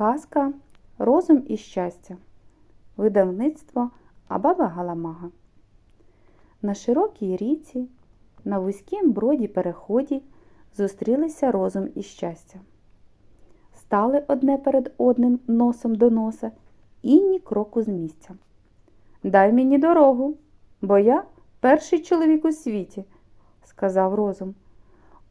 Казка Розум і щастя. Видавництво Абаба Галамага. На широкій ріці, на вузькім броді переході зустрілися розум і щастя. Стали одне перед одним носом до носа і ні кроку з місця. Дай мені дорогу, бо я перший чоловік у світі, сказав розум.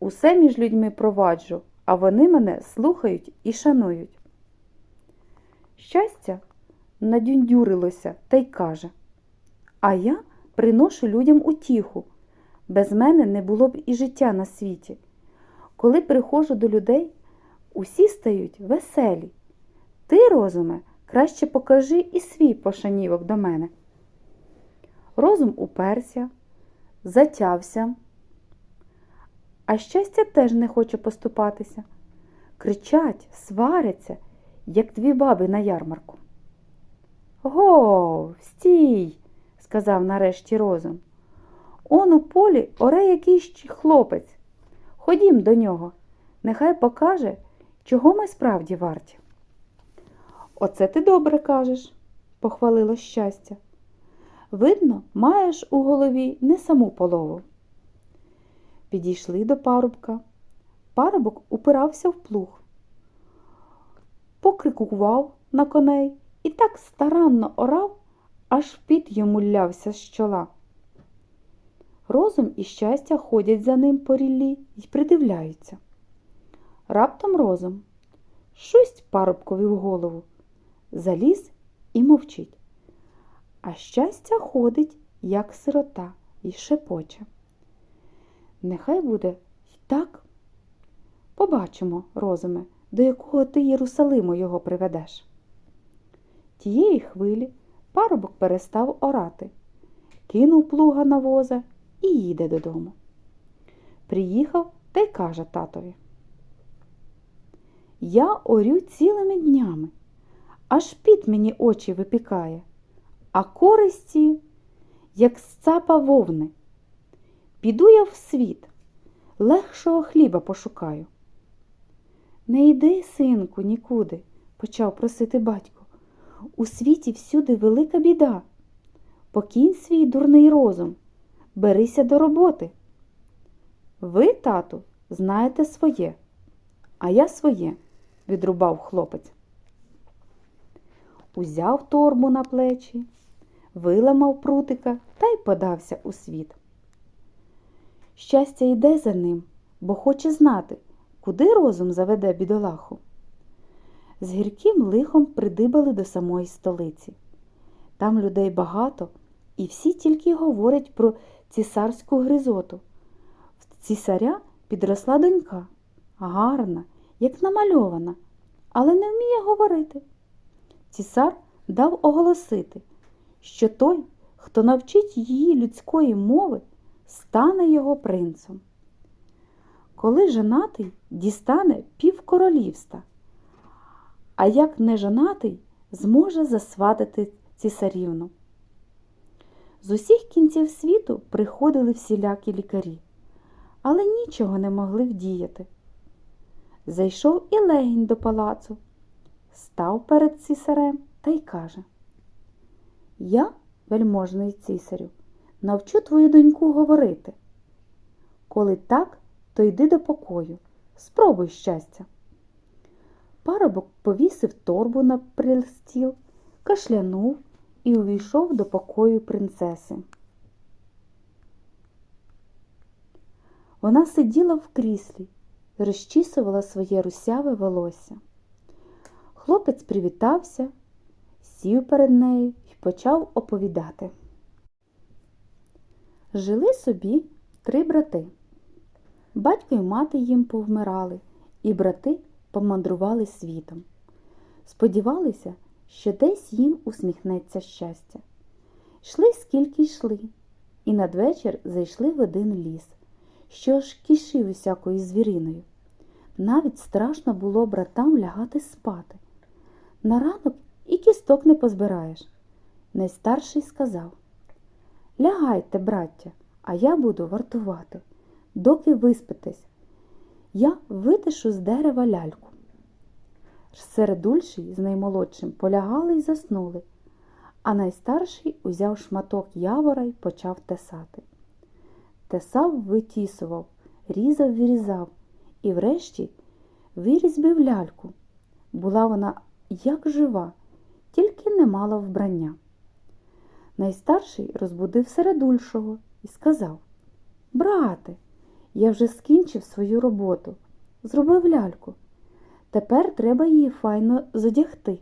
Усе між людьми проваджу, а вони мене слухають і шанують. Щастя надюндюрилося та й каже, а я приношу людям утіху. Без мене не було б і життя на світі. Коли приходжу до людей, усі стають веселі. Ти, розуме, краще покажи і свій пошанівок до мене. Розум уперся, затявся, а щастя теж не хоче поступатися. Кричать, сваряться, як дві баби на ярмарку. Гов, стій, сказав нарешті розум. Он у полі оре якийсь хлопець. Ходім до нього, нехай покаже, чого ми справді варті. Оце ти добре кажеш, похвалило щастя. Видно, маєш у голові не саму полову. Підійшли до парубка. Парубок упирався в плуг, покрикував на коней і так старанно орав, аж піт йому лявся з чола. Розум і щастя ходять за ним по ріллі й придивляються. Раптом розум шусть парубкові в голову, заліз і мовчить. А щастя ходить, як сирота, і шепоче. Нехай буде й так. Побачимо, розуме, до якого ти Єрусалиму його приведеш. Тієї хвилі парубок перестав орати, кинув плуга на воза і їде додому. Приїхав та й каже татові. Я орю цілими днями, аж піт мені очі випікає, а користі, як з цапа вовни. Піду я в світ, легшого хліба пошукаю. Не йди, синку, нікуди, почав просити батько. У світі всюди велика біда. Покінь свій дурний розум, берися до роботи. Ви, тату, знаєте своє, а я своє, відрубав хлопець. Узяв торбу на плечі, виламав прутика та й подався у світ. Щастя йде за ним, бо хоче знати, куди розум заведе бідолаху. З гірким лихом придибали до самої столиці. Там людей багато, і всі тільки говорять про цісарську гризоту. В цісаря підросла донька, гарна, як намальована, але не вміє говорити. Цісар дав оголосити, що той, хто навчить її людської мови, стане його принцем. Коли женатий дістане пів королівства, а як не женатий, зможе засватати цісарівну. З усіх кінців світу приходили всілякі лікарі, але нічого не могли вдіяти. Зайшов і легінь до палацу, став перед цісарем та й каже Я, вельможний цісарю, навчу твою доньку говорити. Коли так, то йди до покою, спробуй щастя. Парубок повісив торбу на пристіл, кашлянув і увійшов до покою принцеси. Вона сиділа в кріслі, розчісувала своє русяве волосся. Хлопець привітався, сів перед нею і почав оповідати. Жили собі три брати. Батько й мати їм повмирали, і брати помандрували світом. Сподівалися, що десь їм усміхнеться щастя. Йшли скільки йшли, і надвечір зайшли в один ліс, що аж кишив усякою звіриною. Навіть страшно було братам лягати спати. На ранок і кісток не позбираєш. Найстарший сказав Лягайте, браття, а я буду вартувати, доки виспитесь. Я витишу з дерева ляльку. Середульший з наймолодшим полягали й заснули, а найстарший узяв шматок явора й почав тесати. Тесав, витісував, різав, вирізав і врешті вирізбив ляльку. Була вона як жива, тільки не мала вбрання. Найстарший розбудив середульшого і сказав Брате, я вже скінчив свою роботу, зробив ляльку. Тепер треба її файно задягти.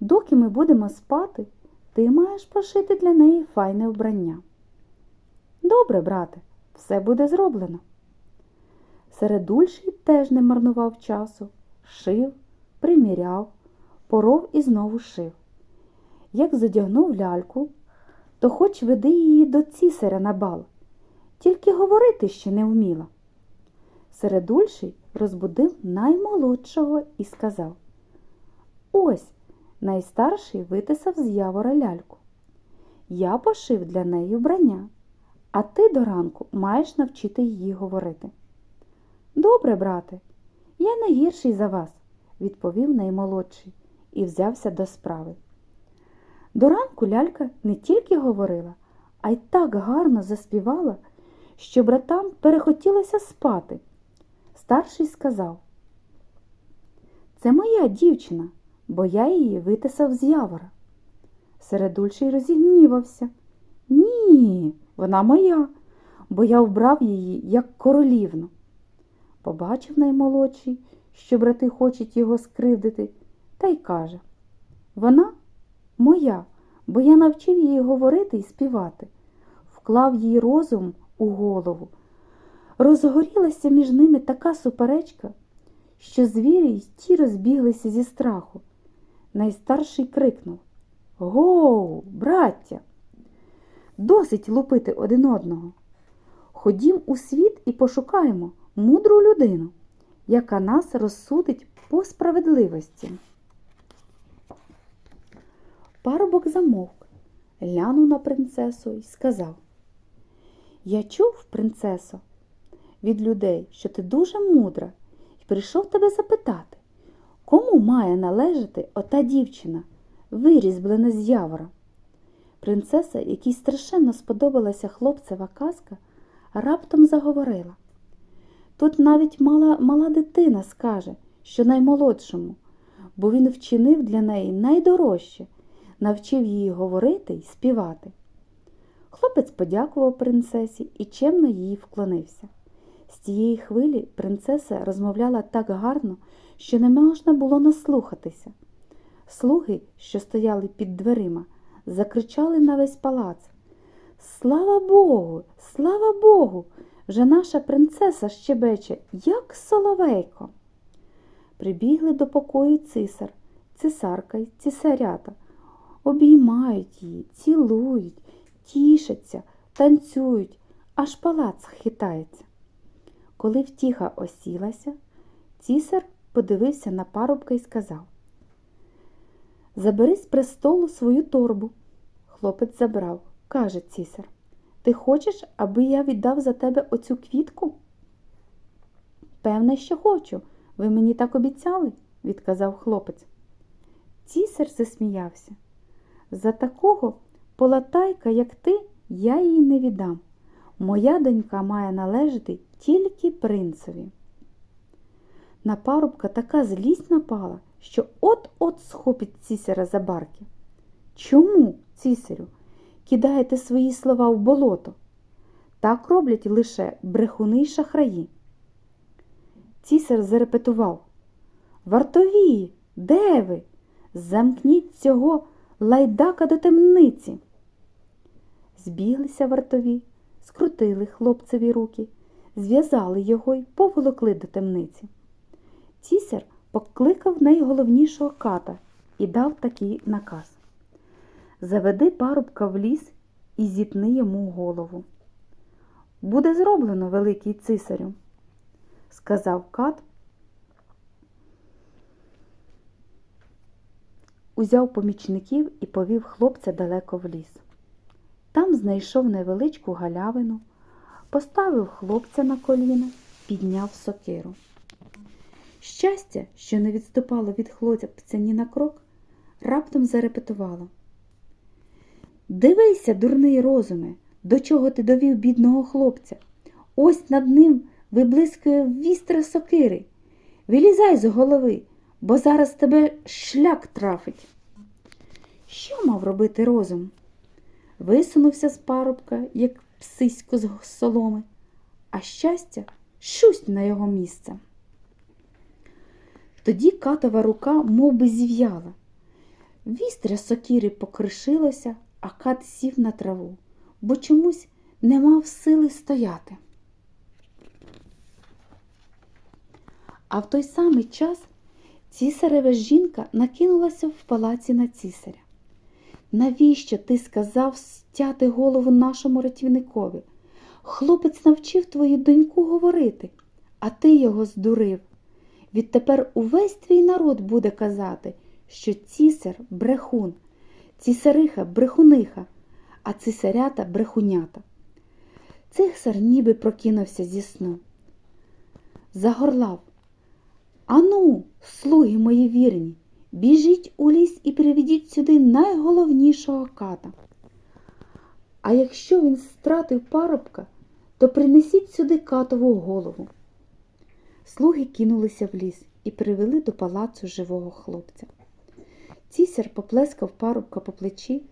Доки ми будемо спати, ти маєш пошити для неї файне вбрання. Добре, брате, все буде зроблено. Середульший теж не марнував часу, шив, приміряв, поров і знову шив. Як задягнув ляльку, то хоч веди її до цісаря на бал, тільки говорити ще не вміла. Середульший розбудив наймолодшого і сказав Ось найстарший витисав з явора ляльку. Я пошив для неї вбрання, а ти до ранку маєш навчити її говорити. Добре, брате, я не гірший за вас, відповів наймолодший і взявся до справи. До ранку лялька не тільки говорила, а й так гарно заспівала, що братам перехотілося спати. Старший сказав Це моя дівчина, бо я її витисав з явора. Середульший розігнівався. Ні, вона моя, бо я вбрав її як королівну. Побачив наймолодший, що брати хочуть його скривдити, та й каже Вона моя, бо я навчив її говорити і співати, вклав їй розум у голову. Розгорілася між ними така суперечка, що звірі й ті розбіглися зі страху. Найстарший крикнув Гоу, браття! Досить лупити один одного. Ходім у світ і пошукаємо мудру людину, яка нас розсудить по справедливості. Парубок замовк, глянув на принцесу і сказав Я чув, принцесо, від людей, що ти дуже мудра, і прийшов тебе запитати, кому має належати ота дівчина, вирізблена з явора. Принцеса, якій страшенно сподобалася хлопцева казка, раптом заговорила. Тут навіть мала, мала дитина скаже, що наймолодшому, бо він вчинив для неї найдорожче, навчив її говорити й співати. Хлопець подякував принцесі і чемно їй вклонився. З тієї хвилі принцеса розмовляла так гарно, що не можна було наслухатися. Слуги, що стояли під дверима, закричали на весь палац. Слава Богу, слава Богу! Вже наша принцеса щебече, як соловейко. Прибігли до покою цисар, цисарка й цисарята, обіймають її, цілують, тішаться, танцюють, аж палац хитається. Коли втіха осілася, цісар подивився на парубка і сказав Забери з престолу свою торбу. Хлопець забрав, каже цісар. Ти хочеш, аби я віддав за тебе оцю квітку? Певне, що хочу. Ви мені так обіцяли, відказав хлопець. Цісар засміявся. За такого полатайка, як ти, я їй не віддам. Моя донька має належати тільки принцеві. На парубка така злість напала, що от-от схопить цісаря за барки. Чому, цісарю, кидаєте свої слова в болото? Так роблять лише брехуни й шахраї. Цісар зарепетував Вартові, де ви? Замкніть цього лайдака до темниці. Збіглися вартові, скрутили хлопцеві руки, зв'язали його й поволокли до темниці. Цісар покликав найголовнішого ката і дав такий наказ Заведи парубка в ліс і зітни йому голову. Буде зроблено, великий цисарю, сказав кат, узяв помічників і повів хлопця далеко в ліс. Там знайшов невеличку галявину, поставив хлопця на коліна, підняв сокиру. Щастя, що не відступало від хлопця ні на крок, раптом зарепетувало. Дивися, дурний розуме, до чого ти довів бідного хлопця. Ось над ним виблискує вістра сокири. Вилізай з голови, бо зараз тебе шлях трафить. Що мав робити розум? Висунувся з парубка, як псисько з соломи, а щастя шусть на його місце. Тоді катова рука мов би, зів'яла. Вістря сокіри покришилося, а кат сів на траву, бо чомусь не мав сили стояти. А в той самий час цісарева жінка накинулася в палаці на цісаря. Навіщо ти сказав стяти голову нашому рятівникові? Хлопець навчив твою доньку говорити, а ти його здурив. Відтепер увесь твій народ буде казати, що цісар брехун, цісариха брехуниха, а цісарята брехунята. Цисар ніби прокинувся зі сну. Загорлав. Ану, слуги мої вірні, біжіть у ліс і приведіть сюди найголовнішого ката. А якщо він стратив парубка, то принесіть сюди катову голову. Слуги кинулися в ліс і привели до палацу живого хлопця. Цісар поплескав парубка по плечі,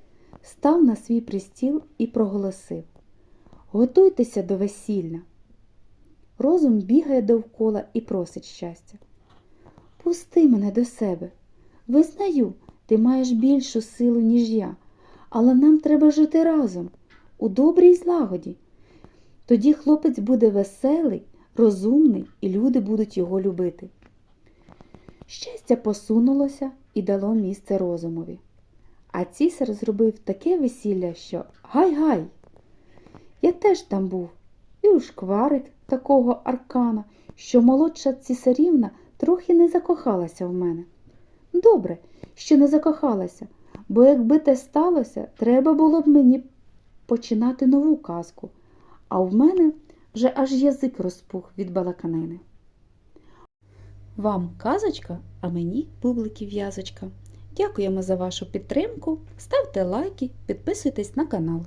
став на свій пристіл і проголосив Готуйтеся до весілля. Розум бігає довкола і просить щастя. Пусти мене до себе. Визнаю, ти маєш більшу силу, ніж я, але нам треба жити разом, у добрій злагоді. Тоді хлопець буде веселий, розумний, і люди будуть його любити. Щастя посунулося і дало місце розумові. А цісар зробив таке весілля, що гай-гай! Я теж там був, і у шкварик такого аркана, що молодша цісарівна трохи не закохалася в мене. Добре, що не закохалася, бо якби те сталося, треба було б мені починати нову казку, а в мене вже аж язик розпух від балаканини. Вам казочка, а мені бубликів в'язочка. Дякуємо за вашу підтримку. Ставте лайки, підписуйтесь на канал.